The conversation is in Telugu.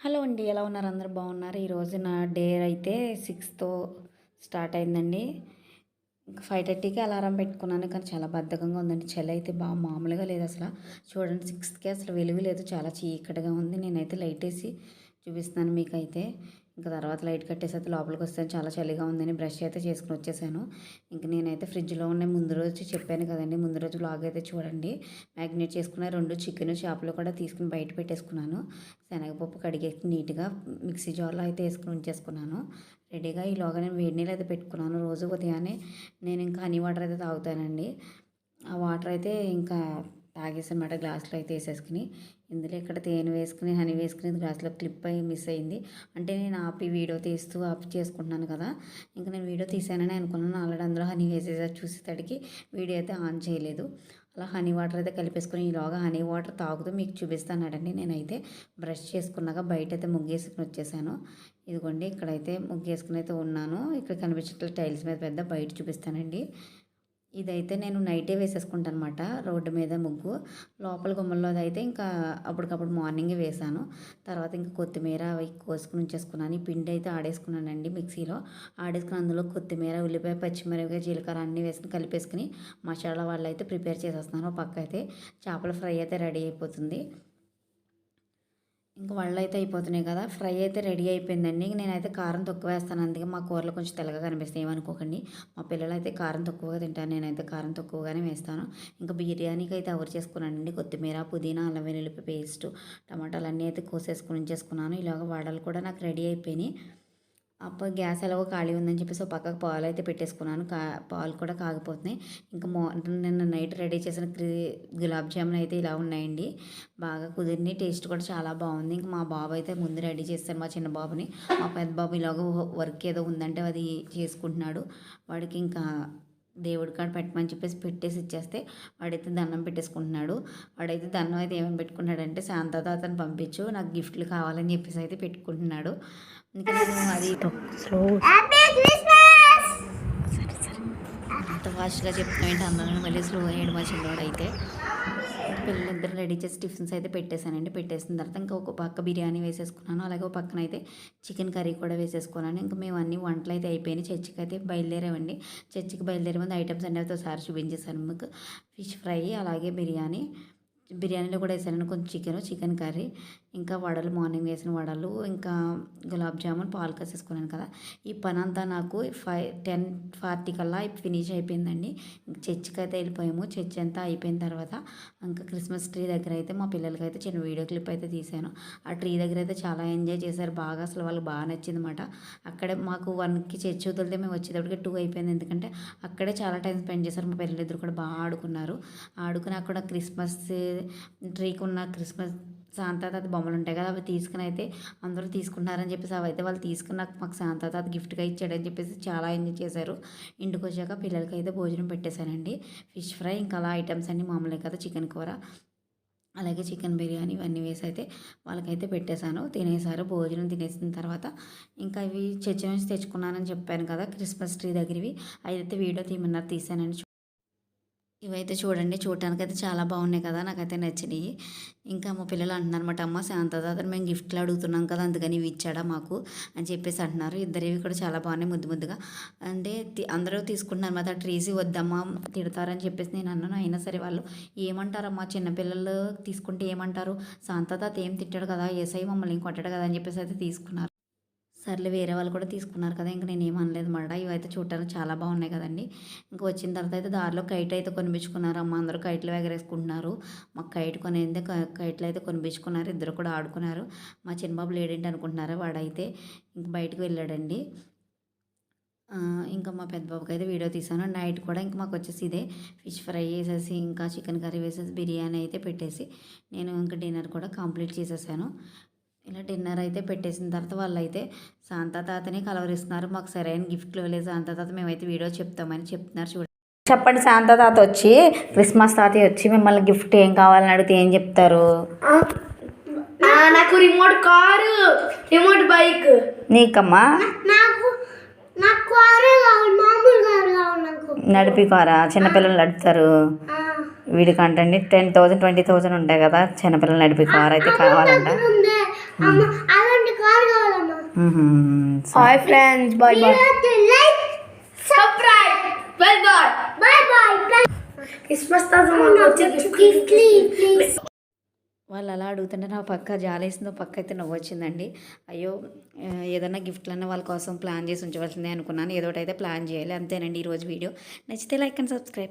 హలో అండి ఎలా ఉన్నారు? అందరు బాగున్నారు? ఈరోజు నా డే అయితే సిక్స్తో స్టార్ట్ అయిందండి. ఫైవ్ థర్టీకి అలారం పెట్టుకున్నాను కానీ చాలా బద్ధకంగా ఉందండి. చలి అయితే బాగా మామూలుగా లేదు అసలు. చూడండి సిక్స్త్కి అసలు వెలుగు లేదు. చాలా చీకటిగా ఉంది. నేనైతే లైట్ వేసి చూపిస్తున్నాను మీకైతే. ఇంకా తర్వాత లైట్ కట్టేసి అయితే లోపలికి వస్తాను చాలా చలిగా ఉందని బ్రష్ అయితే చేసుకుని వచ్చేసాను. ఇంక నేనైతే ఫ్రిడ్జ్లో ఉన్న ముందు రోజు చెప్పాను కదండి ముందు రోజు బ్లాగ్ అయితే చూడండి. మ్యాగ్నేట్ చేసుకున్న రెండు చికెన్ చేపలు కూడా తీసుకుని బయట పెట్టేసుకున్నాను. శనగపప్పు కడిగే నీట్గా మిక్సీ జార్లో అయితే వేసుకుని ఉంచేసుకున్నాను. రెడీగా ఈలోగా నేను వేడి నీళ్ళు అయితే పెట్టుకున్నాను. రోజు ఉదయాన్నే నేను ఇంకా హనీ వాటర్ అయితే తాగుతానండి. ఆ వాటర్ అయితే ఇంకా తాగేసనమాట గ్లాస్లో అయితే వేసేసుకుని ఇందులో ఇక్కడ తేనె వేసుకుని హనీ వేసుకుని గ్లాస్లో క్లిప్ అయి మిస్ అయింది. అంటే నేను ఆపి వీడియో తీస్తూ ఆపి చేసుకుంటున్నాను కదా ఇంకా నేను వీడియో తీసానని అనుకున్నాను. ఆల్రెడీ అందులో హనీ వేసేసారి చూసేసరికి వీడియో అయితే ఆన్ చేయలేదు. అలా హనీ వాటర్ అయితే కలిపేసుకుని ఈలోగా హనీ వాటర్ తాగుతూ మీకు చూపిస్తానండి నేనైతే బ్రష్ చేసుకున్నాక బయట అయితే ముగ్గేసుకుని వచ్చేసాను. ఇదిగోండి ఇక్కడైతే ముగ్గేసుకుని అయితే ఉన్నాను. ఇక్కడ కనిపించట్లేదు టైల్స్ మీద పెద్ద బయట చూపిస్తానండి. ఇదైతే నేను నైటే వేసేసుకుంటాను అనమాట రోడ్డు మీద ముగ్గు. లోపల గుమ్మల్లో అయితే ఇంకా అప్పటికప్పుడు మార్నింగే వేసాను. తర్వాత ఇంకా కొత్తిమీర అవి కోసుకుని ఉంచేసుకున్నాను. ఈ పిండి అయితే ఆడేసుకున్నానండి మిక్సీలో. ఆడేసుకుని అందులో కొత్తిమీర ఉల్లిపాయ పచ్చిమిరపకాయ జీలకర్ర అన్నీ వేసుకుని కలిపేసుకుని మసాలా వాళ్ళు అయితే ప్రిపేర్ చేసేస్తున్నాను పక్క అయితే చేపల ఫ్రై అయితే రెడీ అయిపోతుంది. ఇంకా వళ్ళు అయితే అయిపోతున్నాయి కదా. ఫ్రై అయితే రెడీ అయిపోయిందండి. నేనైతే కారం తక్కువ వేస్తాను. అందుకే మా కూరలు కొంచెం తెల్లగా కనిపిస్తాయి ఏమనుకోకండి. మా పిల్లలు అయితే కారం తక్కువగా తింటాను నేనైతే కారం తక్కువగానే వేస్తాను. ఇంకా బిర్యానీకి అయితే అవర్ చేసుకున్నానండి కొత్తిమీర పుదీనా అల్లం వెల్లుల్లి పేస్ట్ టమాటాలు అన్నీ అయితే కోసేసుకుని ఉంచేసుకున్నాను. ఇలాగ వాడలు కూడా నాకు రెడీ అయిపోయినాయి. అప్పుడు గ్యాస్ ఎలాగో ఖాళీ ఉందని చెప్పేసి ఒక పక్కకు పాలు అయితే పెట్టేసుకున్నాను. కా పాలు కూడా కాగిపోతున్నాయి ఇంకా మార్నింగ్ నిన్న నైట్ రెడీ చేసిన గులాబ్ జామున్ అయితే ఇలా ఉన్నాయండి. బాగా కుదిరినాయి. టేస్ట్ కూడా చాలా బాగుంది. ఇంకా మా బాబు అయితే ముందు రెడీ చేస్తాను మా చిన్న బాబుని. మా పెద్ద బాబు ఇలాగో వర్క్ ఏదో ఉందంటే అది చేసుకుంటున్నాడు. వాడికి ఇంకా దేవుడి కాడ పెట్టమని చెప్పేసి పెట్టేసి ఇచ్చేస్తే వాడైతే దండం పెట్టేసుకుంటున్నాడు. వాడైతే దండం అయితే ఏమేమి పెట్టుకున్నాడంటే శాంతతాతని పంపించు నాకు గిఫ్ట్లు కావాలని చెప్పేసి అయితే పెట్టుకుంటున్నాడు. ఇంకా నేను అది స్లో సరే సరే అంత ఫాస్ట్గా చెప్తున్నాయంటే అందరూ మళ్ళీ స్లో అయ్యాడు మా చిన్నవాడు అయితే. పిల్లలిద్దరు రెడీ చేసి టిఫిన్స్ అయితే పెట్టేశానండి. పెట్టేసిన తర్వాత ఇంకా ఒక పక్క బిర్యానీ వేసేసుకున్నాను. అలాగే ఒక పక్కన అయితే చికెన్ కర్రీ కూడా వేసేసుకున్నాను. ఇంకా మేము అన్ని వంటలు అయితే అయిపోయినాయి. చర్చికి అయితే బయలుదేరామండి. చర్చికి బయలుదేరే ముందు ఐటమ్స్ అన్నీ అయితే ఒకసారి చూపించేశాను. మీకు ఫిష్ ఫ్రై అలాగే బిర్యానీ బిర్యానీలో కూడా వేసాను కొంచెం చికెన్ చికెన్ కర్రీ ఇంకా వడలు మార్నింగ్ వేసిన వడలు ఇంకా గులాబ్ జామున్ పాలు కసేసుకున్నాను కదా. ఈ పని అంతా నాకు ఫైవ్ టెన్ ఫార్టీ కల్లా ఫినిష్ అయిపోయిందండి. చర్చికి అయితే వెళ్ళిపోయాము. చర్చ్ అంతా అయిపోయిన తర్వాత ఇంకా క్రిస్మస్ ట్రీ దగ్గర అయితే మా పిల్లలకి అయితే చిన్న వీడియో క్లిప్ అయితే తీశాను. ఆ ట్రీ దగ్గర అయితే చాలా ఎంజాయ్ చేశారు. బాగా అసలు వాళ్ళకి బాగా నచ్చింది అనమాట అక్కడే మాకు వన్కి చర్చ్ వదిలితే మేము వచ్చేటప్పటికి టూ అయిపోయింది. ఎందుకంటే అక్కడే చాలా టైం స్పెండ్ చేశారు. మా పిల్లలిద్దరు కూడా బాగా ఆడుకున్నారు. ఆడుకుని అక్కడ క్రిస్మస్ ట్రీకి ఉన్న క్రిస్మస్ శాంతాతాత బొమ్మలు ఉంటాయి కదా అవి తీసుకుని అయితే అందరూ తీసుకున్నారని చెప్పేసి అవి అయితే వాళ్ళు తీసుకున్న మాకు శాంతాతాత గిఫ్ట్గా ఇచ్చాడని చెప్పేసి చాలా ఎంజాయ్ చేశారు. ఇంటికి వచ్చాక పిల్లలకి అయితే భోజనం పెట్టేశానండి. ఫిష్ ఫ్రై ఇంకా అలా ఐటమ్స్ అన్నీ మామూలే కదా చికెన్ కూర. అలాగే చికెన్ బిర్యానీ ఇవన్నీ వేసి అయితే వాళ్ళకైతే పెట్టేశాను. తినేసారు భోజనం తినేసిన తర్వాత ఇంకా ఇవి చర్చ నుంచి తెచ్చుకున్నానని చెప్పాను కదా క్రిస్మస్ ట్రీ దగ్గరవి. అయితే వీడియో తీయమన్నారు తీసానని ఇవైతే చూడండి చూడటానికి అయితే చాలా బాగున్నాయి కదా నాకైతే నచ్చినాయి. ఇంకా మా పిల్లలు అంటున్నారు అనమాట అమ్మ శాంతదాతను మేము గిఫ్ట్లు అడుగుతున్నాం కదా అందుకని ఇవి ఇచ్చాడా మాకు? అని చెప్పేసి అంటున్నారు. ఇద్దరివి కూడా చాలా బాగున్నాయి ముద్దు ముద్దుగా. అంటే అందరూ తీసుకుంటున్నారు అనమాట ట్రీస్ వద్దమ్మా తిడతారని చెప్పేసి నేను అన్నాను. అయినా సరే వాళ్ళు ఏమంటారమ్మా చిన్నపిల్లలు తీసుకుంటే ఏమంటారు? శాంతదా ఏం తిట్టాడు కదా ఏసై మమ్మల్ని కొట్టాడు కదా అని చెప్పేసి అయితే తీసుకున్నారు. సర్లే వేరే వాళ్ళు కూడా తీసుకున్నారు కదా ఇంకా నేను ఏమనలేదు మాట ఇవైతే చూడటానికి చాలా బాగున్నాయి కదండి. ఇంకా వచ్చిన తర్వాత అయితే దారిలో కైట్ అయితే కొనిపించుకున్నారు. అమ్మ అందరూ కైట్లు ఎగరేసుకుంటున్నారు. మాకు కైట్ కొనేది కైట్లు అయితే కొనిపించుకున్నారు. ఇద్దరు కూడా ఆడుకున్నారు. మా చిన్నబాబు లేడేంటి అనుకుంటున్నారు వాడైతే. ఇంక బయటకు వెళ్ళాడండి. ఇంకా మా పెద్ద బాబుకి అయితే వీడియో తీసాను నైట్ కూడా ఇంకా మాకు వచ్చేసి ఇదే ఫిష్ ఫ్రై వేసేసి ఇంకా చికెన్ కర్రీ వేసేసి బిర్యానీ అయితే పెట్టేసి నేను ఇంకా డిన్నర్ కూడా కంప్లీట్ చేసేసాను. ఇలా డిన్నర్ అయితే పెట్టేసిన తర్వాత వాళ్ళు అయితే శాంతా తాతని కలవరిస్తున్నారు. మాకు సరైన గిఫ్ట్లు ఇవ్వలేదు. శాంతా తాత మేమైతే వీడియో చెప్తామని చెప్తున్నారు చూడండి చెప్పండి శాంతా తాత వచ్చి క్రిస్మస్ తాతయ్య వచ్చి మిమ్మల్ని గిఫ్ట్ ఏం కావాలని అడిగితే ఏం చెప్తారు? నాకు రిమోట్ కారు రిమోట్ బైక్. నీకమ్మా? నాకు నడిపి కారా? చిన్నపిల్లలు నడుపుతారు. వీడికంటండి టెన్ థౌజండ్ ట్వంటీ థౌజండ్ ఉంటాయి కదా చిన్నపిల్లలు నడిపి కార్ అయితే కావాలంట. Hi friends bye bye like subscribe bell bye bye bye Christmas వాళ్ళు అలా అడుగుతుంటే నా పక్క జాలేసిందో పక్క అయితే నవ్వు వచ్చిందండి అయ్యో ఏదైనా గిఫ్ట్లన్నా వాళ్ళ కోసం ప్లాన్ చేసి ఉంచవలసిందే అనుకున్నాను. ఏదో ఒకటి అయితే ప్లాన్ చేయాలి. అంతేనండి ఈరోజు వీడియో. నచ్చితే లైక్ అండ్ సబ్స్క్రైబ్.